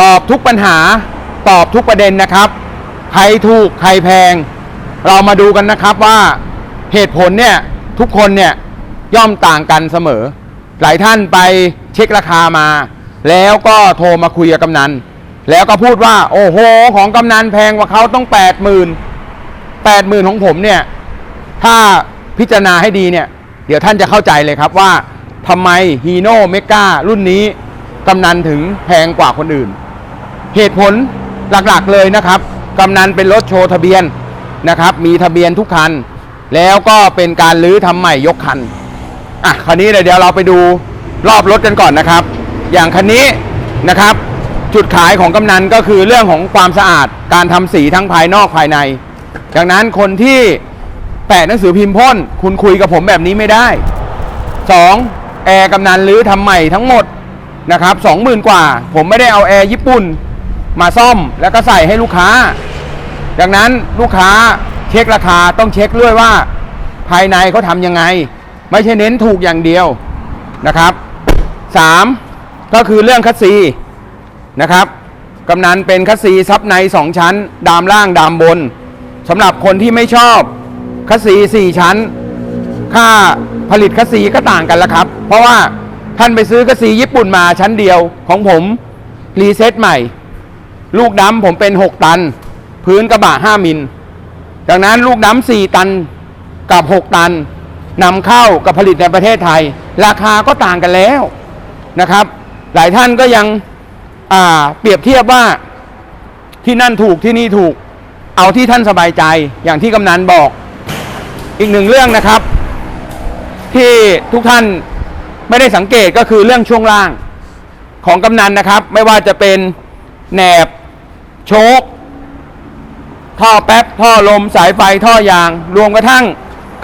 ตอบทุกปัญหาตอบทุกประเด็นนะครับ ใครถูกใครแพง เรามาดูกันนะครับว่าเหตุผลเนี่ยทุกคนเนี่ยย่อมต่างกันเสมอ หลายท่านไปเช็คราคามา แล้วก็โทรมาคุยกับกำนัน แล้วก็พูดว่า โอ้โห ของกำนันแพงกว่าเขาต้องแปดหมื่นแปดหมื่นของผมเนี่ย ถ้าพิจารณาให้ดีเนี่ย เดี๋ยวท่านจะเข้าใจเลยครับว่าทำไมฮีโน่เมการุ่นนี้ กำนันถึงแพงกว่าคนอื่น เหตุผลหลักๆเลยนะครับ กำนันเป็นรถโชว์ทะเบียนนะครับ มีทะเบียนทุกคัน แล้วก็เป็นการลื้อทำใหม่ยกคัน อะคันนี้เลยเดี๋ยวเราไปดูรอบรถกันก่อนนะครับ อย่างคันนี้นะครับ จุดขายของกำนันก็คือเรื่องของความสะอาด การทำสีทั้งภายนอกภายใน ดังนั้นคนที่แปะหนังสือพิมพ์พ่นคุณคุยกับผมแบบนี้ไม่ได้สองแอร์กำนันรื้อทำใหม่ทั้งหมด นะครับสองหมื่นกว่า ผมไม่ได้เอาแอร์ญี่ปุ่นมาซ่อมแล้วก็ใส่ให้ลูกค้า ดังนั้นลูกค้าเช็คราคาต้องเช็คด้วยว่า ภายในเขาทำยังไง ไม่ใช่เน้นถูกอย่างเดียวนะครับสามก็คือเรื่องคัสซีนะครับกำนันเป็นคัสซีซับในสองชั้น ดามล่างดามบนสำหรับคนที่ไม่ชอบคัสซีสี่ชั้น ค่าผลิตคัสซีก็ต่างกันแล้วครับ เพราะว่า ท่านไปซื้อคัสซีญี่ปุ่นมาชั้นเดียวของผมรีเซ็ตใหม่ ลูกดำผมเป็น 6 ตัน พื้นกระบะ 5 มิลดังนั้นลูกดำ4ตันกับ 6 ตันนำเข้ากับผลิตในประเทศไทย ราคาก็ต่างกันแล้วนะครับ หลายท่านก็ยังเปรียบเทียบว่าที่นั่นถูกที่นี่ถูกเอาที่ท่านสบายใจอย่างที่กำนันบอก อีกหนึ่งเรื่องนะครับ ที่ทุกท่าน ไม่ได้สังเกตก็คือเรื่องช่วงล่างของกำนันนะครับ ไม่ว่าจะเป็นแหนบ โชคท่อแป๊บท่อลมสายไฟท่อยาง รวมกระทั่ง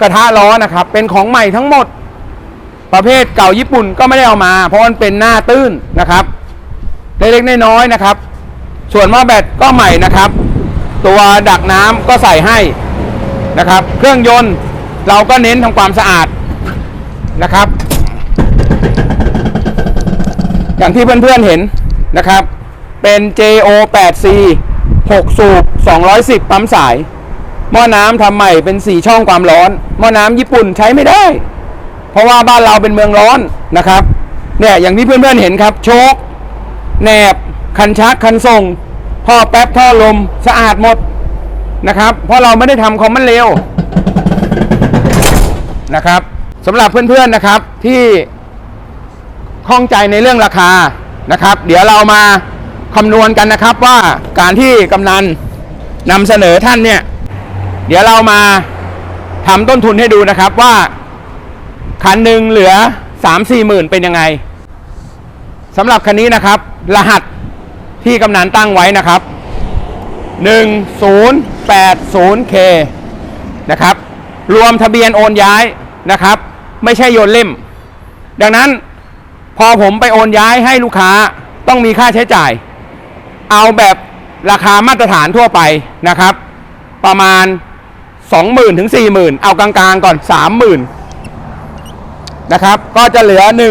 กระทะล้อนะครับ เป็นของใหม่ทั้งหมด ประเภทเก่าญี่ปุ่นก็ไม่ได้เอามา เพราะมันเป็นหน้าตื้นนะครับเล็กๆน้อยๆนะครับ ส่วนหม้อแบตก็ใหม่นะครับ ตัวดักน้ำก็ใส่ให้นะครับ เครื่องยนต์เราก็เน้นทำความสะอาดนะครับ อย่างที่เพื่อนๆเห็นนะครับ เป็น JO 8 C 6 สูบ 210 ปั๊มสาย หม้อน้ำทำใหม่เป็น 4 ช่องความร้อน หม้อน้ำญี่ปุ่นใช้ไม่ได้ เพราะว่าบ้านเราเป็นเมืองร้อนนะครับ เนี่ยอย่างที่เพื่อนๆเห็นครับ โชคแหนบ คันชัก คันส่งท่อแป๊บท่อลมสะอาดหมดนะครับ เพราะเราไม่ได้ทำคอมมันเร็วนะครับสำหรับเพื่อนๆนะครับที่ ข้องใจในเรื่องราคานะครับ เดี๋ยวเรามาคำนวณกันนะครับว่าการที่กำนันนำเสนอท่านเนี่ย เดี๋ยวเรามาทำต้นทุนให้ดูนะครับว่าคันหนึ่งเหลือ3 4หมื่นเป็นยังไงสำหรับคันนี้นะครับ รหัสที่กำนันตั้งไว้นะครับ 1080K นะครับ รวมทะเบียนโอนย้ายนะครับ ไม่ใช่โยนเล่ม ดังนั้น พอผมไปโอนย้ายให้ลูกค้าต้องมีค่าใช้จ่าย เอาแบบราคามาตรฐานทั่วไปนะครับ ประมาณ 20,000ถึง40,000 เอากลางๆก่อน 30,000 นะครับ ก็จะเหลือ 10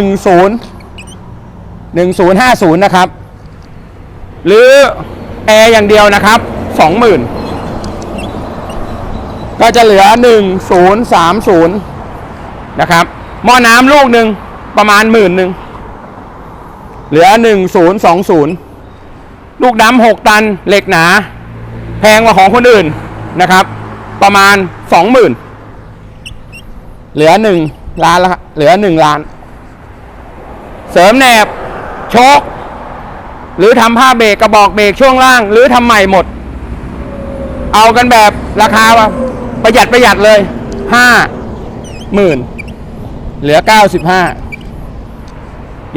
1050 นะครับ หรือแอร์อย่างเดียวนะครับ 20,000 ก็จะเหลือ 1030 นะครับหม้อน้ำลูกหนึ่งประมาณหมื่นหนึ่ง เหลือ 1020 ลูกดำหกตันเหล็กหนา แพงกว่าของคนอื่นนะครับ ประมาณ 20,000 เหลือ 1 ล้านละเหลือ 1 ล้าน เสริมแหนบโชคหรือทำผ้าเบรกกระบอกเบรกช่วงล่าง หรือทำใหม่หมด เอากันแบบราคาประหยัดประหยัดเลยห้าหมื่นเหลือเก้าสิบห้า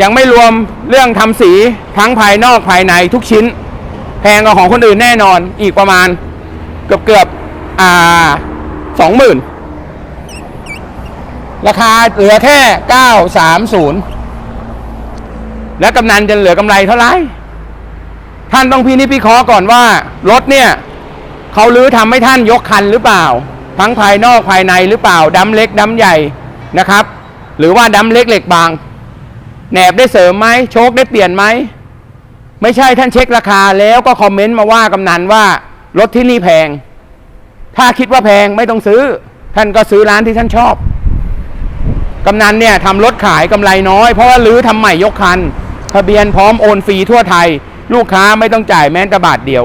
ยังไม่รวมเรื่องทำสีทั้งภายนอกภายในทุกชิ้น แพงกว่าของคนอื่นแน่นอนอีกประมาณเกือบเกือบอ่าสองหมื่นราคาเหลือแค่เก้าสามศูนย์แล้วกำนันจะเหลือกำไรเท่าไหร่ท่านต้องพินิจพิเคราะห์ก่อนว่ารถเนี่ยเขาลื้อทำให้ท่านยกคันหรือเปล่า ทั้งภายนอกภายในหรือเปล่าดำเล็กดำใหญ่นะครับ หรือว่าดำเล็กเหล็กบาง แหนบได้เสริมไหมโชคได้เปลี่ยนไหม ไม่ใช่ท่านเช็คราคาแล้วก็คอมเมนต์มาว่ากำนันว่ารถที่นี่แพง ถ้าคิดว่าแพงไม่ต้องซื้อ ท่านก็ซื้อร้านที่ท่านชอบกำนันเนี่ยทำรถขายกำไรน้อย เพราะว่ารื้อทำใหม่ยกคัน ทะเบียนพร้อมโอนฟรีทั่วไทย ลูกค้าไม่ต้องจ่ายแม้แต่บาทเดียว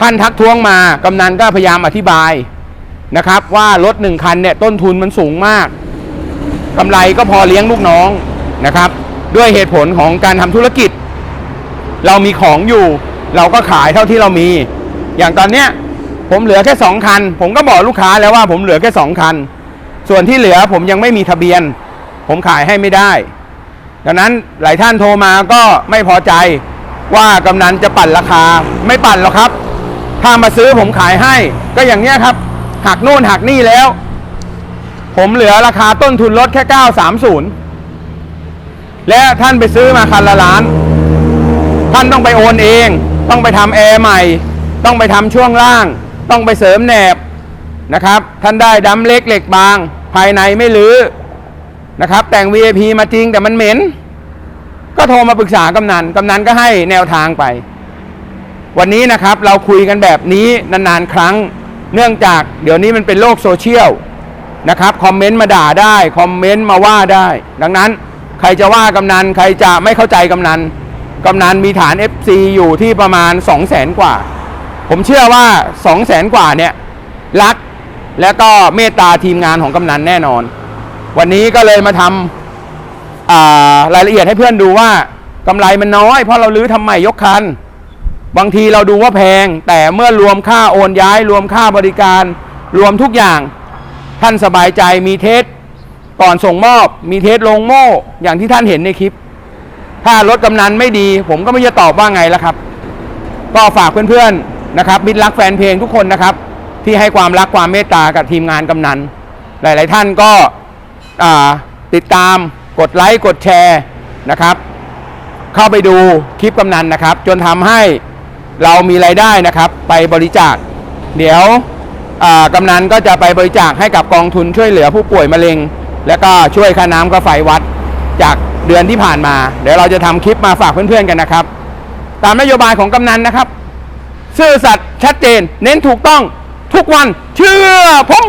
ท่านทักท้วงมากำนันก็พยายามอธิบายนะครับ ว่ารถหนึ่งคันเนี่ยต้นทุนมันสูงมากกำไรก็พอเลี้ยงลูกน้อง นะครับ ด้วยเหตุผลของการทำธุรกิจ เรามีของอยู่ เราก็ขายเท่าที่เรามี อย่างตอนเนี้ยผมเหลือแค่สองคัน ผมก็บอกลูกค้าแล้วว่าผมเหลือแค่สองคัน ส่วนที่เหลือผมยังไม่มีทะเบียน ผมขายให้ไม่ได้ ดังนั้นหลายท่านโทรมาก็ไม่พอใจว่ากำนันจะปั่นราคา ไม่ปั่นหรอกครับ ถ้ามาซื้อผมขายให้ ก็อย่างเนี้ยครับ หักโน่นหักนี่แล้ว ผมเหลือราคาต้นทุนรถแค่ 930 และท่านไปซื้อมาคันละล้าน ท่านต้องไปโอนเอง ต้องไปทำแอร์ใหม่ ต้องไปทำช่วงล่าง ต้องไปเสริมแหนบนะครับ ท่านได้ดัมเล็กเหล็กบาง ภายในไม่รื้อนะครับ แต่ง VIP มาจริงแต่มันเหม็น ก็โทรมาปรึกษากำนันกำนันก็ให้แนวทางไป วันนี้นะครับเราคุยกันแบบนี้นานๆครั้ง เนื่องจากเดี๋ยวนี้มันเป็นโลกโซเชียลนะครับ คอมเมนต์มาด่าได้ คอมเมนต์มาว่าได้ ดังนั้น ใครจะว่ากำนันใครจะไม่เข้าใจกำนันกำนันมีฐาน FC อยู่ที่ประมาณ 2 0 0แสนกว่า ผมเชื่อว่า 2 0 0แสนกว่าเนี่ยรักและก็เมตตาทีมงานของกำนันแน่นอน วันนี้ก็เลยมาทำารายละเอียดให้เพื่อนดูว่ากำไรมันน้อย เพราะเราลื้อทำใหม่ยกคัน บางทีเราดูว่าแพง แต่เมื่อรวมค่าโอนย้าย รวมค่าบริการ รวมทุกอย่าง ท่านสบายใจมีเทส ก่อนส่งมอบมีเทสลงโม่อย่างที่ท่านเห็นในคลิป ถ้ารถกำนันไม่ดี ผมก็ไม่จะตอบว่าไงแล้วครับ ก็ฝากเพื่อนๆนะครับมิตรรักแฟนเพลงทุกคนนะครับ ที่ให้ความรักความเมตตากับทีมงานกำนัน หลาย ๆ ท่านก็ติดตามกดไลค์กดแชร์นะครับ เข้าไปดูคลิปกำนันนะครับ จนทำให้เรามีรายได้นะครับ ไปบริจาค เดี๋ยวกำนันก็จะไปบริจาคให้กับกองทุนช่วยเหลือผู้ป่วยมะเร็ง แล้วก็ช่วยค่าน้ำก็ไฟวัดจากเดือนที่ผ่านมา เดี๋ยวเราจะทำคลิปมาฝากเพื่อนๆกันนะครับ ตามนโยบายของกำนันนะครับ ซื่อสัตย์ชัดเจน เน้นถูกต้องทุกวันเชื่อผม